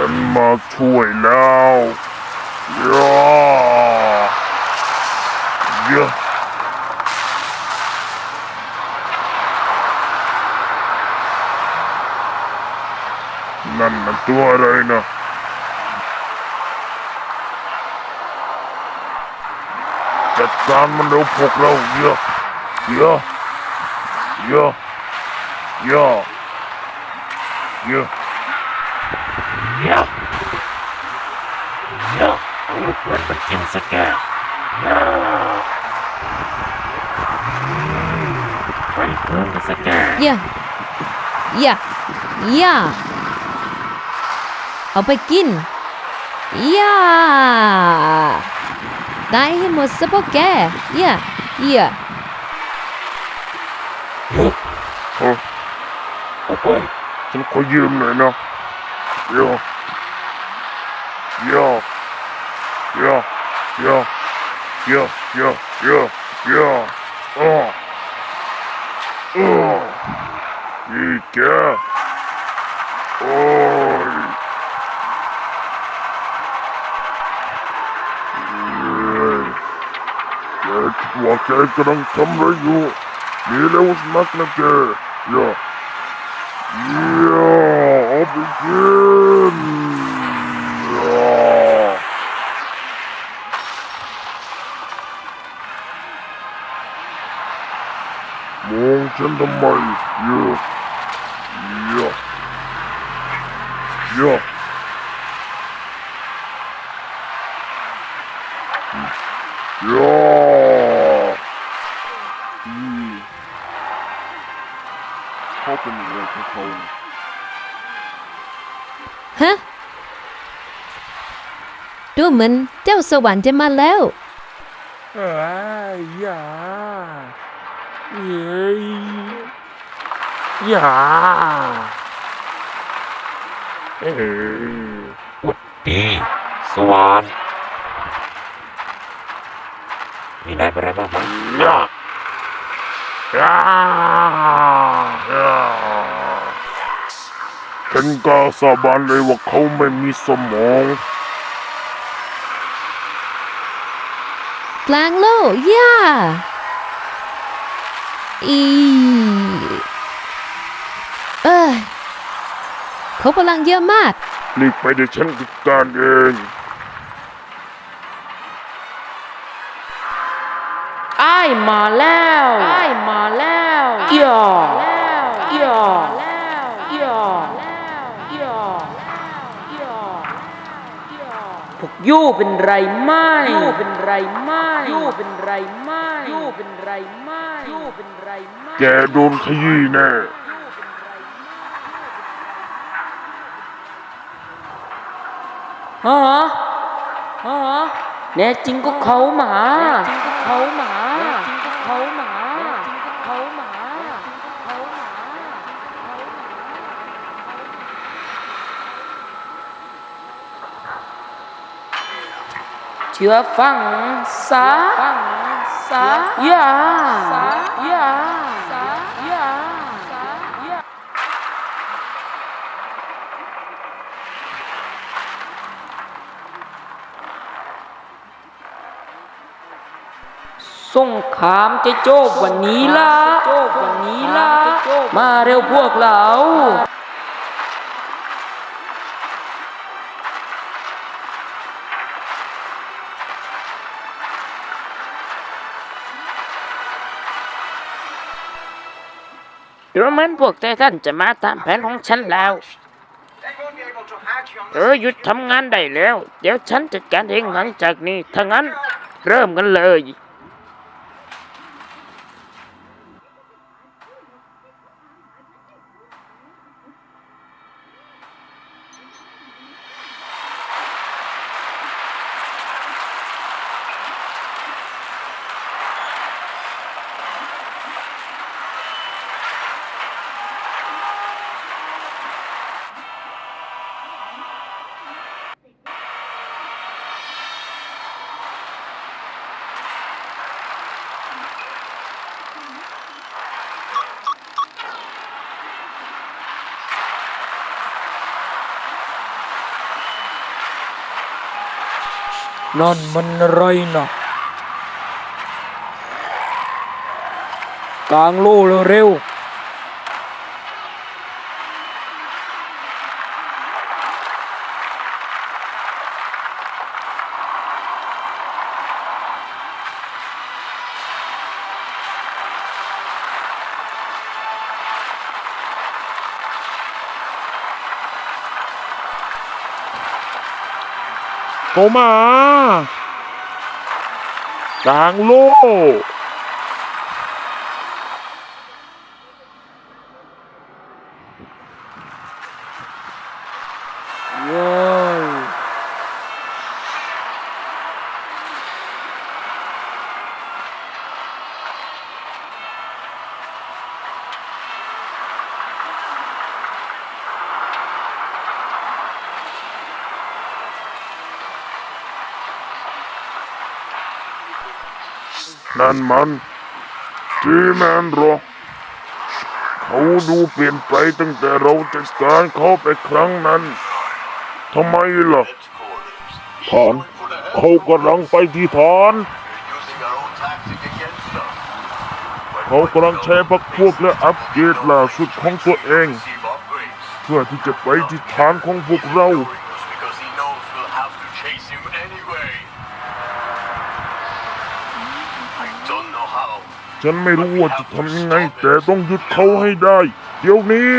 ฉันมาช่วยแล้วย่าย่านั่นมันตัวอะไรนะจัดการมันเร็วพวกเราเยอะเยอะเยอะเยอะเยอะ Ya, ya, ya, apa kin? Ya, Open the ya, again. Yeah. ya, ya, ya, oh, apa, Yeah. kau Yeah. เอาไปกินยาได้ให้หมดสปอกแกยาเยาเฮ้ยฉันขอยืมหน่อยนะ เยอะเยอะเยอะเยอะเยอะเยอะเ Yeah, I begin. Yeah. Launch into my yeah. Yeah. Yeah. Yeah. yeah. เขาเป็นอะไรของเขาฮะดูเหมือนเจ้าสวรรค์จะมาแล้ว เอ้ยอย่าเย้ยอย่าเอ้ยอุดดีสวรรค์มีนายเป็นอะไรบ้างไหมย่าย่าย่า ฉันกล้าสาบานเลยว่าเขาไม่มีสมอง กลางโลกย่าอีเอ้ยเขาพลังเยอะมาก รีบไปเดี๋ยวฉันจัดการเอง ยู่เป็นไรไม่ยู่เป็นไรไม่ยู่เป็นไรไม่ยู่เป็นไรไม่ยู่เป็นไรไม่แกโดนขยี้แน่ฮะฮะแน่จริงก็เขาหมาจริงก็เขาหมาจริงก็เขาหมาจริงก็เขาหมาเขาหมา เชื่อฟังซะฟังซะอย่าอย่าอย่าอย่าส่งขามจะโจบวันนี้ละโจบวันนี้ละมาเร็วพวกเรา ดูเหมือนพวกไททันจะมาตามแผนของฉันแล้ว เออหยุดทำงานได้แล้ว เดี๋ยวฉันจัดการเองหลังจากนี้ถ้างั้นเริ่มกันเลย นั่นมันอะไรนะกลางโล่เร็วๆ เข้ามากลางโล นั่นมันจีแมนหรอเขาดูเปลี่ยนไปตั้งแต่เราจัดการเขาไปครั้งนั้นทำไมล่ะฐานเขากำลังไปที่ฐานเขากำลังใช้พักพวกและอัปเกรดล่าสุดของตัวเอง เพื่อที่จะไปที่ฐานของพวกเรา ฉันไม่รู้ว่าจะทำยังไง แต่ต้องหยุดเขาให้ได้ เดี๋ยวนี้